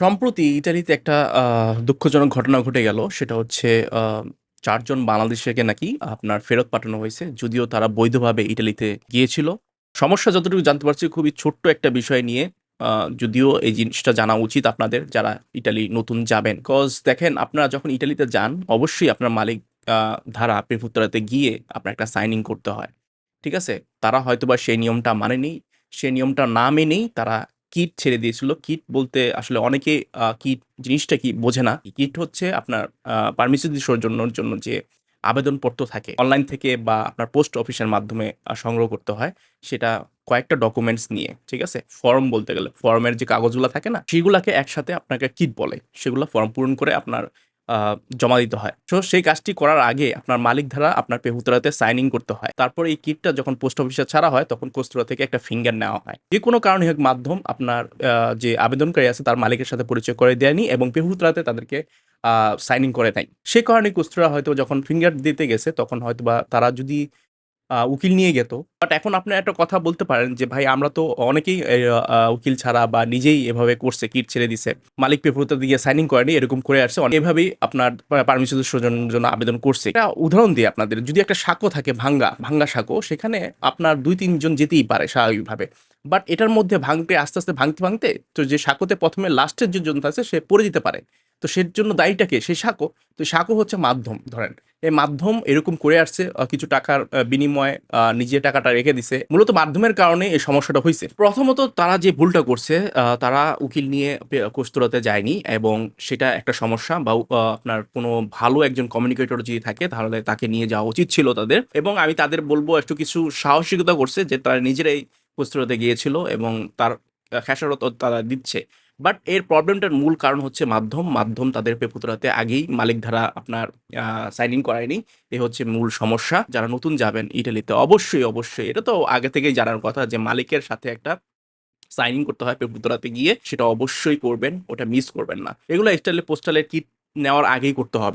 সম্প্রতি ইটালিতে একটা দুঃখজনক ঘটনা ঘটে গেল। সেটা হচ্ছে, আ ৪ জন বাংলাদেশিকে নাকি আপনার ফেরত পাঠানো হয়েছে। যদিও তারা বৈধভাবে ইটালিতে গিয়েছিল। সমস্যা যতটুকু জানতে পারছি, খুবই ছোট্ট একটা বিষয় নিয়ে। যদিও এই জিনিসটা জানা উচিত আপনাদের, যারা ইটালি নতুন যাবেন। কজ দেখেন, আপনারা যখন ইটালিতে যান, অবশ্যই আপনার মালিক ধারা প্রেফুত্তরাতে গিয়ে আপনার একটা সাইনিং করতে হয়। ঠিক আছে? তারা হয়তোবা সেই নিয়মটা মানেনি। সেই নিয়মটা না মেনেই তারা কিট ছেড়ে দিয়েছিল। কিট বলতে আসলে অনেকে কিট জিনিসটা কি বোঝে না। কিট হচ্ছে আপনার পারমিশন সৌজন্যর জন্য যে আবেদনপত্র থাকে অনলাইন থেকে বা আপনার পোস্ট অফিসের মাধ্যমে সংগ্রহ করতে হয়। সেটা কয়েকটা ডকুমেন্টস নিয়ে, ঠিক আছে? ফর্ম বলতে গেলে। ফর্মের যে কাগজগুলো থাকে না? সেগুলোকে একসাথে আপনাকে কিট বলে। সেগুলো ফর্ম পূরণ করে আপনার জমা দিতে হয়। সো সেই কাজটি করার আগে আপনার মালিক ধারা আপনার পেহুতরাতে সাইনিং করতে হয়। তারপর এই কিটটা যখন পোস্ট অফিসে ছাড়া হয়, তখন কস্তুরা থেকে একটা ফিঙ্গার নেওয়া হয়। যে কোনো কারণে হোক মাধ্যম আপনার যে আবেদনকারী আছে তার মালিকের সাথে পরিচয় করে দেয়নি এবং পেহুতরাতে তাদেরকে সাইন সাইনিং করে নেয় সে কারণে কস্তুরা হয়তো যখন ফিঙ্গার দিতে গেছে, তখন হয়তো বা তারা যদি উকিল নিয়ে গেত। বাট এখন আপনি একটা কথা বলতে পারেন যে, "ভাই আমরা তো অনেকেই উকিল ছাড়া বা নিজেই এভাবে করছে, কিট ছেড়ে দিছে। মালিক পেপারতে দিয়ে সাইনিং করেনি, এরকম করে আসছে। এভাবেই আপনার পারমিশন সৌজন্যের জন্য আবেদন করছে।" একটা উদাহরণ দিয়ে আপনাদের। যদি একটা সাঁকো থাকে ভাঙ্গা, ভাঙ্গা সাঁকো সেখানে আপনার দুই তিনজন যেতেই পারে স্বাভাবিকভাবে। বাট এটার মধ্যে ভাঙতে আস্তে, আস্তে ভাঙতে, ভাঙতে তো যে সাঁকোতে প্রথমে লাস্টের যে জনটা আছে সে পড়ে যেতে পারে। তো সের জন্য দায়ীটা কে? সেই সাঁকো। তো সাঁকো হচ্ছে মাধ্যম, ধরেন। এই মাধ্যম এরকম করে আসছে কিছু টাকার বিনিময়ে নিজের টাকাটা রেখে দিছে। মূলত মাধ্যমের কারণে এই সমস্যাটা হয়েছে প্রথমত তারা যে ভুলটা করছে তারা উকিল নিয়ে কোস্তুরাতে যায়নি এবং সেটা একটা সমস্যা বা আপনার কোনো ভালো একজন কমিউনিকেটর যদি থাকে, তাহলে তাকে নিয়ে যাওয়া উচিত ছিল তাদের এবং আমি তাদের বলব, একটু কিছু সাহসিকতা করছে যে তারা নিজেরাই কোস্তুরাতে গিয়েছিল এবং তার খেসারত তারা দিচ্ছে। বাট এর প্রবলেমটার মূল কারণ হচ্ছে মাধ্যম। মাধ্যম তাদের পেপুতরাতে আগেই মালিক ধারা আপনার সাইন ইন করায়নি। এ হচ্ছে মূল সমস্যা। যারা নতুন যাবেন ইটালিতে অবশ্যই, অবশ্যই এটা তো আগে থেকেই জানার কথা যে মালিকের সাথে একটা সাইন ইন করতে হয় পেপুতরাতে গিয়ে। সেটা অবশ্যই করবেন। ওটা মিস করবেন না। এগুলো স্টাইলে পোস্টালের কিট নেওয়ার আগেই করতে হবে।